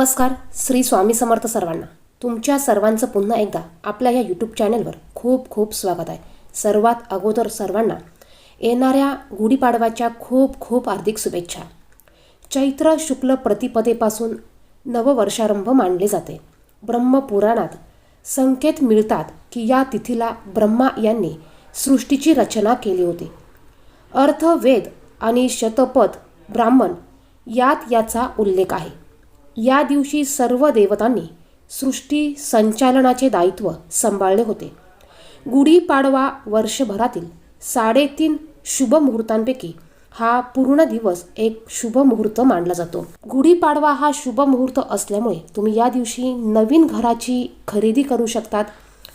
नमस्कार श्री स्वामी समर्थ सर्वांना. तुमच्या सर्वांचं पुन्हा एकदा आपल्या या यूट्यूब चॅनलवर खूप खूप स्वागत आहे. सर्वात अगोदर सर्वांना येणाऱ्या गुढीपाडव्याच्या खूप खूप हार्दिक शुभेच्छा. चैत्र शुक्ल प्रतिपदेपासून नववर्षारंभ मानले जाते. ब्रह्मपुराणात संकेत मिळतात की या तिथीला ब्रह्मा यांनी सृष्टीची रचना केली होती. अर्थ वेद आणि शतपथ ब्राह्मण यात याचा उल्लेख आहे. या दिवशी सर्व देवतांनी सृष्टी संचालनाचे दायित्व सांभाळले होते. गुढीपाडवा वर्षभरातील साडेतीन शुभ मुहूर्तांपैकी हा पूर्ण दिवस एक शुभ मुहूर्त मानला जातो. गुढीपाडवा हा शुभ मुहूर्त असल्यामुळे तुम्ही या दिवशी नवीन घराची खरेदी करू शकतात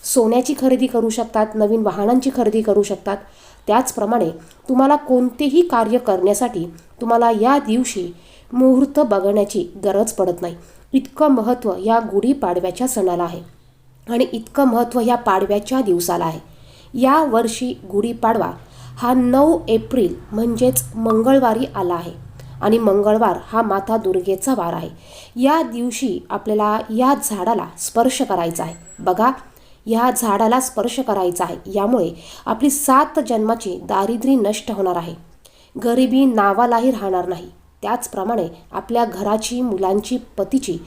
सोन्याची खरेदी करू शकतात नवीन वाहनांची खरेदी करू शकतात. त्याचप्रमाणे तुम्हाला कोणतेही कार्य करण्यासाठी तुम्हाला या दिवशी मुहूर्त बघण्याची गरज पडत नाही. इतकं महत्त्व या गुढीपाडव्याच्या सणाला आहे. आणि इतकं महत्त्व या पाडव्याच्या दिवसाला आहे. या वर्षी गुढीपाडवा हा नऊ एप्रिल म्हणजेच मंगळवारी आला आहे. आणि मंगळवार हा माता दुर्गेचा वार आहे. या दिवशी आपल्याला या झाडाला स्पर्श करायचा आहे. बघा या झाडाला स्पर्श करायचा आहे. यामुळे आपली सात जन्माची दारिद्र्य नष्ट होणार आहे. गरिबी नावालाही राहणार नाही. त्याचप्रमाणे आपल्या घराची मुलांची पतीची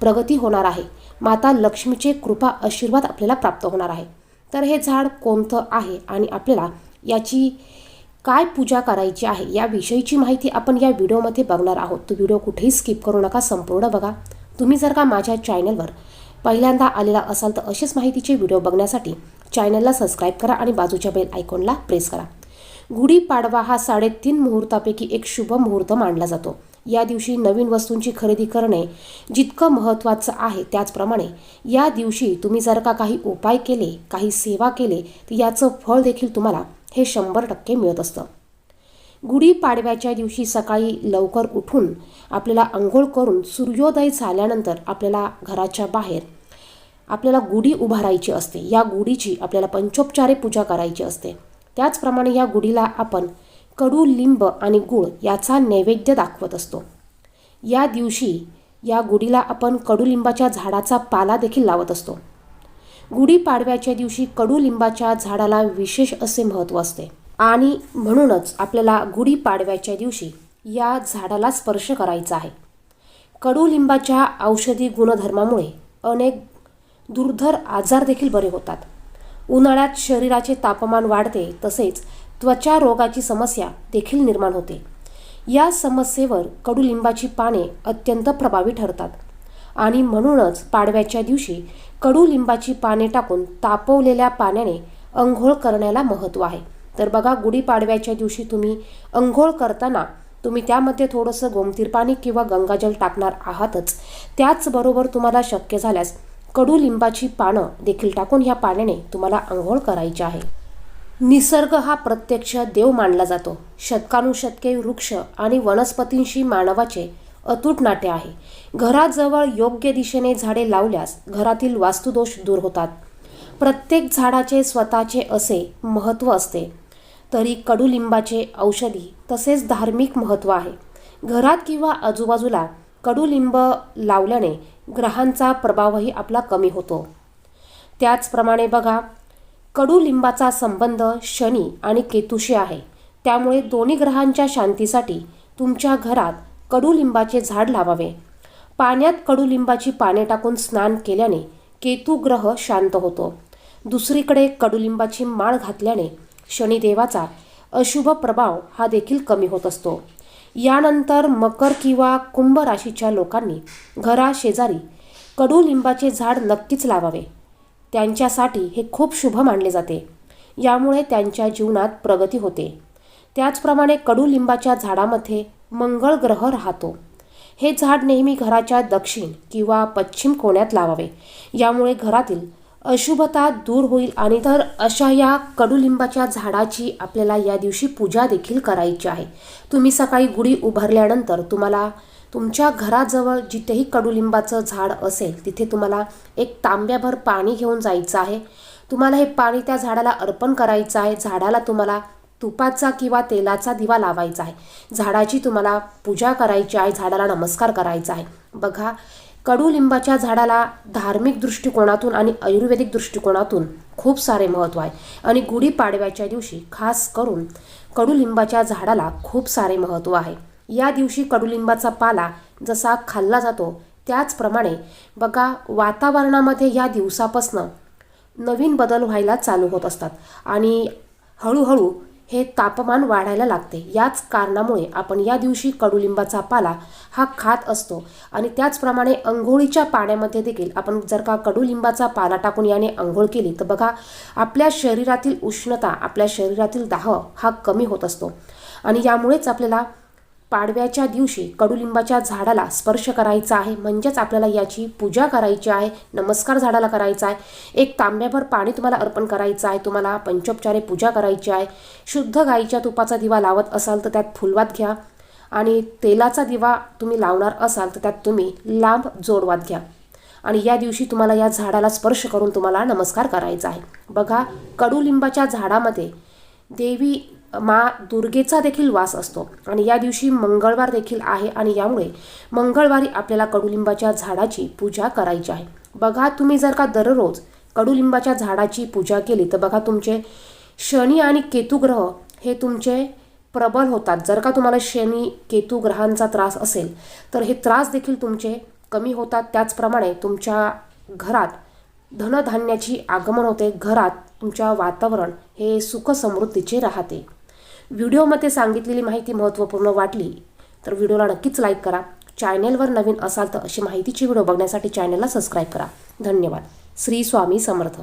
प्रगती होणार आहे. माता लक्ष्मीचे कृपा आशीर्वाद आपल्याला प्राप्त होणार आहे. तर हे झाड कोणतं आहे आणि आपल्याला याची काय पूजा करायची आहे याविषयीची माहिती आपण या व्हिडिओमध्ये बघणार आहोत. तो व्हिडिओ कुठेही स्किप करू नका संपूर्ण बघा. तुम्ही जर का माझ्या चॅनलवर पहिल्यांदा आलेला असाल तर असेच माहितीचे व्हिडिओ बघण्यासाठी चॅनलला सबस्क्राईब करा आणि बाजूच्या बेल आयकॉनला प्रेस करा. गुढीपाडवा हा साडेतीन मुहूर्तापैकी एक शुभ मुहूर्त मानला जातो. या दिवशी नवीन वस्तूंची खरेदी करणे जितकं महत्त्वाचं आहे त्याचप्रमाणे या दिवशी तुम्ही जर का काही उपाय केले काही सेवा केले तर याचं फळ देखील तुम्हाला हे शंभर टक्के मिळत असतं. गुढीपाडव्याच्या दिवशी सकाळी लवकर उठून आपल्याला आंघोळ करून सूर्योदय झाल्यानंतर आपल्याला घराच्या बाहेर आपल्याला गुढी उभारायची असते. या गुढीची आपल्याला पंचोपचारे पूजा करायची असते. त्याचप्रमाणे या गुढीला आपण कडू लिंब आणि गूळ याचा नैवेद्य दाखवत असतो. या दिवशी या गुढीला आपण कडुलिंबाच्या झाडाचा पाला देखील लावत असतो. गुढीपाडव्याच्या दिवशी कडुलिंबाच्या झाडाला विशेष असे महत्त्व असते. आणि म्हणूनच आपल्याला गुढीपाडव्याच्या दिवशी या झाडाला स्पर्श करायचा आहे. कडुलिंबाच्या औषधी गुणधर्मामुळे अनेक दुर्धर आजार देखील बरे होतात. उन्हाळ्यात शरीराचे तापमान वाढते तसेच त्वचा रोगाची समस्या देखील निर्माण होते. या समस्येवर कडुलिंबाची पाने अत्यंत प्रभावी ठरतात आणि म्हणूनच पाडव्याच्या दिवशी कडुलिंबाची पाने टाकून तापवलेल्या पाण्याने अंघोळ करण्याला महत्त्व आहे. तर बघा गुढीपाडव्याच्या दिवशी तुम्ही अंघोळ करताना तुम्ही त्यामध्ये थोडंसं गोमतीर पाणी किंवा गंगाजल टाकणार आहातच. त्याचबरोबर तुम्हाला शक्य झाल्यास कडुलिंबाची पानं देखील टाकून ह्या पाण्याने तुम्हाला आंघोळ करायची आहे. निसर्ग हा प्रत्यक्ष देव मानला जातो. शतकानुशतके वृक्ष आणि वनस्पतींशी मानवाचे अतूट नाटे आहे. घराजवळ योग्य दिशेने झाडे लावल्यास घरातील वास्तुदोष दूर होतात. प्रत्येक झाडाचे स्वतःचे असे महत्त्व असते. तरी कडुलिंबाचे औषधी तसेच धार्मिक महत्त्व आहे. घरात किंवा आजूबाजूला कडुलिंब लावल्याने ग्रहांचा प्रभावही आपला कमी होतो. त्याचप्रमाणे बघा कडुलिंबाचा संबंध शनी आणि केतूशी आहे. त्यामुळे दोन्ही ग्रहांच्या शांतीसाठी तुमच्या घरात कडुलिंबाचे झाड लावावे. पाण्यात कडुलिंबाची पाने टाकून स्नान केल्याने केतू ग्रह शांत होतो. दुसरीकडे कडुलिंबाची माळ घातल्याने शनिदेवाचा अशुभ प्रभाव हा देखील कमी होत असतो. यानंतर मकर किंवा कुंभ राशीच्या लोकांनी घराशेजारी कडुलिंबाचे झाड नक्कीच लावावे. त्यांच्यासाठी हे खूप शुभ मानले जाते. यामुळे त्यांच्या जीवनात प्रगती होते. त्याचप्रमाणे कडुलिंबाच्या झाडामध्ये मंगळ ग्रह राहतो. हे झाड नेहमी घराच्या दक्षिण किंवा पश्चिम कोण्यात लावावे. यामुळे घरातील अशुभता दूर होईल आणि तर अशा या कडुलिंबाच्या झाडाची आपल्याला या दिवशी पूजा देखील करायची आहे. तुम्ही सकाळी गुढी उभारल्यानंतर तुम्हाला तुमच्या घराजवळ जिथेही कडुलिंबाचं झाड असेल तिथे तुम्हाला एक तांब्याभर पाणी घेऊन जायचं आहे. तुम्हाला हे पाणी त्या झाडाला अर्पण करायचं आहे. झाडाला तुम्हाला तुपाचा किंवा तेलाचा दिवा लावायचा आहे. झाडाची तुम्हाला पूजा करायची आहे. झाडाला नमस्कार करायचा आहे. बघा कडुलिंबाच्या झाडाला धार्मिक दृष्टिकोनातून आणि आयुर्वेदिक दृष्टिकोनातून खूप सारे महत्त्व आहे. आणि गुढीपाडव्याच्या दिवशी खास करून कडुलिंबाच्या झाडाला खूप सारे महत्त्व आहे. या दिवशी कडुलिंबाचा पाला जसा खाल्ला जातो त्याचप्रमाणे बघा वातावरणामध्ये या दिवसापासनं नवीन बदल व्हायला चालू होत असतात. आणि हळूहळू हे तापमान वाढायला लागते. याच कारणामुळे आपण या दिवशी कडुलिंबाचा पाला हा खात असतो आणि त्याचप्रमाणे अंघोळीच्या पाण्यामध्ये देखील आपण जर का कडुलिंबाचा पाला टाकून याने अंघोळ केली तर बघा आपल्या शरीरातील उष्णता आपल्या शरीरातील दाह हा कमी होत असतो. आणि यामुळेच आपल्याला पाडव्याच्या दिवशी कडुलिंबाच्या झाडाला स्पर्श करायचा आहे. म्हणजेच आपल्याला याची पूजा करायची आहे. नमस्कार झाडाला करायचा आहे. एक तांब्याभर पाणी तुम्हाला अर्पण करायचं आहे. तुम्हाला पंचोपचारे पूजा करायची आहे. शुद्ध गाईच्या तुपाचा दिवा लावत असाल तर त्यात फुलवात घ्या. आणि तेलाचा दिवा तुम्ही लावणार असाल तर त्यात तुम्ही लांब जोडवात घ्या. आणि या दिवशी तुम्हाला या झाडाला स्पर्श करून तुम्हाला नमस्कार करायचा आहे. बघा कडुलिंबाच्या झाडामध्ये देवी मा दुर्गेचा देखील वास असतो. आणि या दिवशी मंगळवार देखील आहे आणि यामुळे मंगळवारी आपल्याला कडुलिंबाच्या झाडाची पूजा करायची आहे. बघा तुम्ही जर का दररोज कडुलिंबाच्या झाडाची पूजा केली तर बघा तुमचे शनी आणि केतू ग्रह हे तुमचे प्रबल होतात. जर का तुम्हाला शनी केतू ग्रहांचा त्रास असेल तर हे त्रास देखील तुमचे कमी होतात. त्याचप्रमाणे तुमच्या घरात धनधान्याची आगमन होते. घरात तुमच्या वातावरण हे सुख समृद्धीचे राहते. व्हिडिओमध्ये सांगितलेली माहिती महत्त्वपूर्ण वाटली तर व्हिडिओला नक्कीच लाईक करा. चॅनेलवर नवीन असाल तर अशी माहितीची व्हिडिओ बघण्यासाठी चॅनेलला सबस्क्राईब करा. धन्यवाद. श्री स्वामी समर्थ.